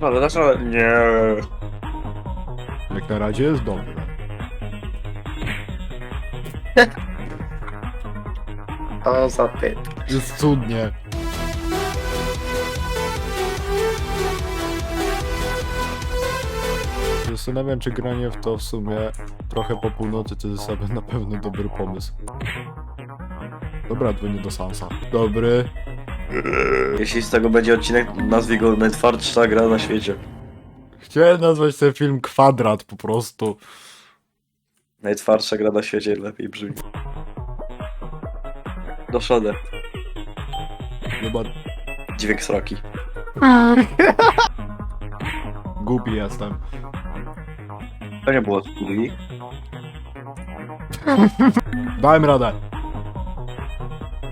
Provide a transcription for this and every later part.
Ale dlaczego? Nie. Jak na razie jest dobrze. O, za ty. Jest cudnie. Zastanawiam, czy granie w to w sumie trochę po północy to jest sobie na pewno dobry pomysł. Dobra, dzwonię do Sansa. Dobry. Jeśli z tego będzie odcinek, nazwij go najtwardsza gra na świecie. Chciałem nazwać ten film Kwadrat po prostu. Najtwardsza gra na świecie, lepiej brzmi. Doszadę. Chyba Dźwięk sroki. głupi jestem. To nie było skóry. Dałem radę.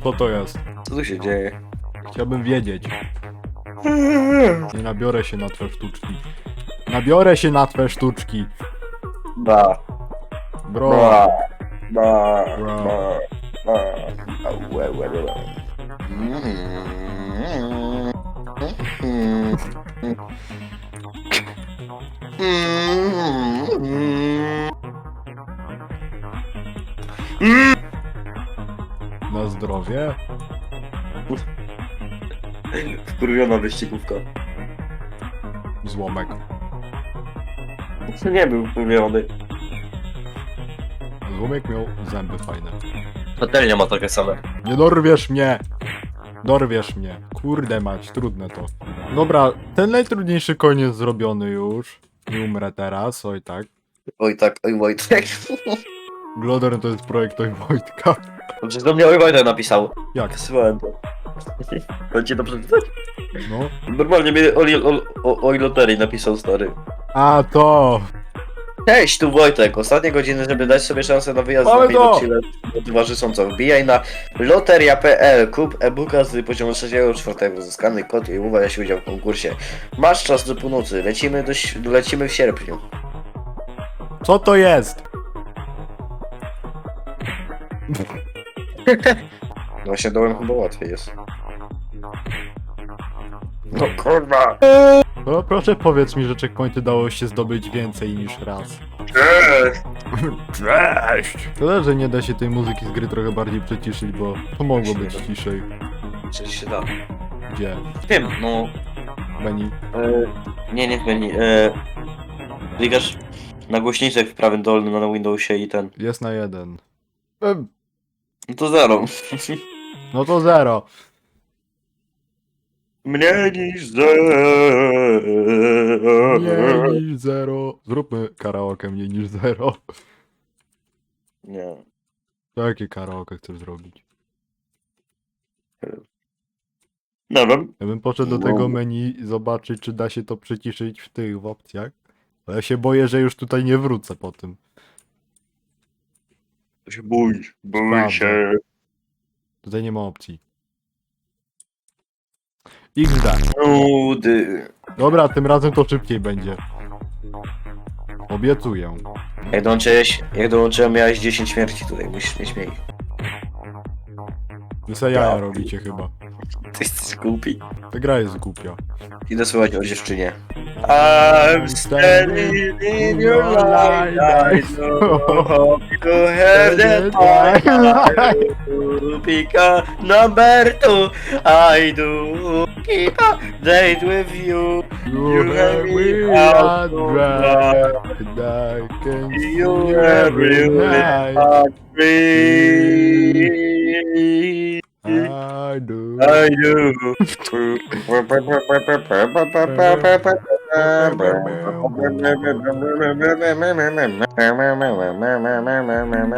Co to jest? Co tu się dzieje? Chciałbym wiedzieć. Nie nabiorę się na twoje sztuczki. Nabiorę się na twoje sztuczki. Ba. Bro. Ba. Ba. Bro. Ba. Ba. A, łe, łe, łe. Na zdrowie. Wkurwiona wyścigówka. Złomek. Nie był wkurwiony. Złomek miał zęby fajne. Patelnia ma takie same. Nie dorwiesz mnie! Dorwiesz mnie. Kurde mać, trudne to. Dobra, ten najtrudniejszy koniec zrobiony już. Nie umrę teraz, oj tak. Oj tak, oj Wojtek. Glodor to jest projekt oj Wojtka. Przecież do mnie oj Wojtek napisał. Jak? Wysyłałem to. To przeczytać? No. Normalnie mi Oli, o, o, Oj Loterii napisał stary. A to! Cześć, tu Wojtek. Ostatnie godziny, żeby dać sobie szansę na wyjazd Mamy na to! do Chile z towarzyszącą. Wbijaj na loteria.pl, kup e-booka z poziomu 3-4, uzyskany kod i uwaga się udział w konkursie. Masz czas do północy, lecimy, do, ś- lecimy w sierpniu. Co to jest? Właśnie dołem chyba łatwiej jest. No kurwa! No proszę powiedz mi, że checkpointy dało się zdobyć więcej niż raz. Cześć! Szkoda, że nie da się tej muzyki z gry trochę bardziej przyciszyć, bo to mogło być ciszej. Czyli się da. Gdzie? Wiem, no... Beni? E, nie, nie Beni. E, klikasz na głośniczek w prawym dolnym na Windowsie i ten. Jest na jeden. Em, No to zero. No to zero. Mniej niż zero. Mniej niż zero. Zróbmy karaoke mniej niż zero. Nie. Jakie karaoke chcesz zrobić? Nie wiem. Ja bym poszedł do tego menu i zobaczyć, czy da się to przyciszyć w tych w opcjach. Ale ja się boję, że już tutaj nie wrócę po tym. To się bój. Bój Prawda. się. Tutaj nie ma opcji. XD. Nudy. Dobra, tym razem to szybciej będzie. Obiecuję. Jak dołączyłeś, jak dołączyłem, miałeś 10 śmierci tutaj, musisz mieć mniej. Wy se jaja robicie chyba. Ty jesteś głupi. Ta gra jest głupia. Idę słuchać o dziewczynie. I'm standing in your light, I know you have that fire. Pika number two, I do keep a date with you. You have me out and I can see You every night. I do. I do.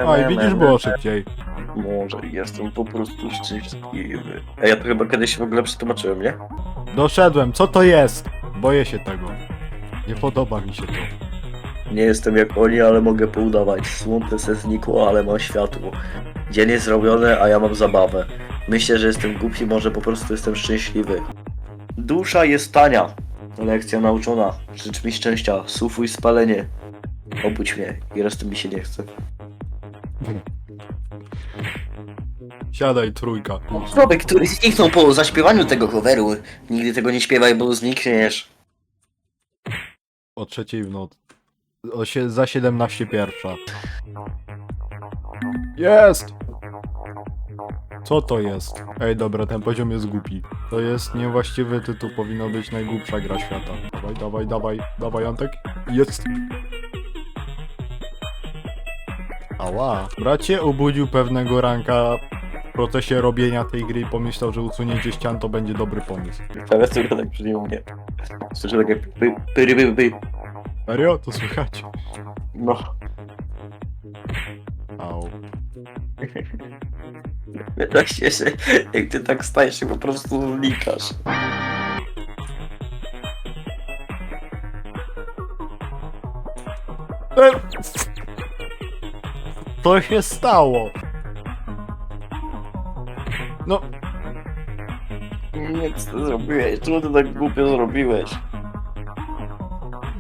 A i widzisz, było szybciej. Może jestem po prostu szczęśliwy. A ja to chyba kiedyś w ogóle przetłumaczyłem, nie? Doszedłem, co to jest? Boję się tego. Nie podoba mi się to. Nie jestem jak oni, ale mogę poudawać. Słońce se znikło, ale mam światło. Dzień jest zrobiony, a ja mam zabawę. Myślę, że jestem głupi, może po prostu jestem szczęśliwy. Dusza jest tania. Lekcja nauczona. Życz mi szczęścia, sufuj spalenie. Obudź mnie i reszty mi się nie chce. Siadaj, trójka. Człowiek, który zniknął po zaśpiewaniu tego coveru. Nigdy tego nie śpiewaj, bo znikniesz. o trzeciej w nocy. O sie, za 17 pierwsza. Jest! Co to jest? Ej, dobra, ten poziom jest głupi. To jest niewłaściwy tytuł, powinno być najgłupsza gra świata. Dawaj, dawaj, dawaj, dawaj, Antek. Jest! Ała. Bracie obudził pewnego ranka w procesie robienia tej gry i pomyślał, że usunięcie ścian to będzie dobry pomysł. Tak przy nim u mnie. Słyszę takie py, py, py. Serio? To słychać? No. Au. Tak się, że jak ty tak stajesz się po prostu. E! Co się stało? No, Nie, co ty zrobiłeś? Czemu ty tak głupio zrobiłeś?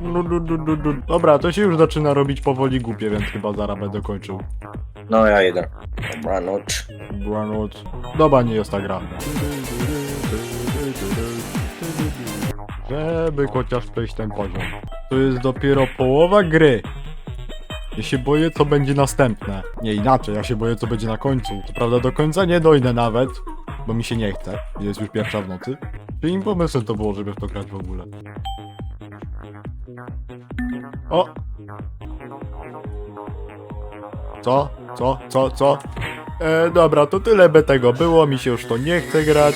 du, du, du, du, du. Dobra, to się już zaczyna robić powoli głupie, więc chyba zaraz będę kończył. No ja idę. Dobranoc. Branout. Dobra, nie jest ta gra. Żeby chociaż przejść ten poziom. To jest dopiero połowa gry. Ja się boję, co będzie następne. Nie inaczej, ja się boję, co będzie na końcu. Co prawda do końca nie dojdę nawet, bo mi się nie chce. Jest już pierwsza w nocy. Czyim pomysłem to było, żeby w to grać w ogóle? O! Co? Co? Co? Co? E, dobra, to tyle by tego było, mi się już to nie chce grać.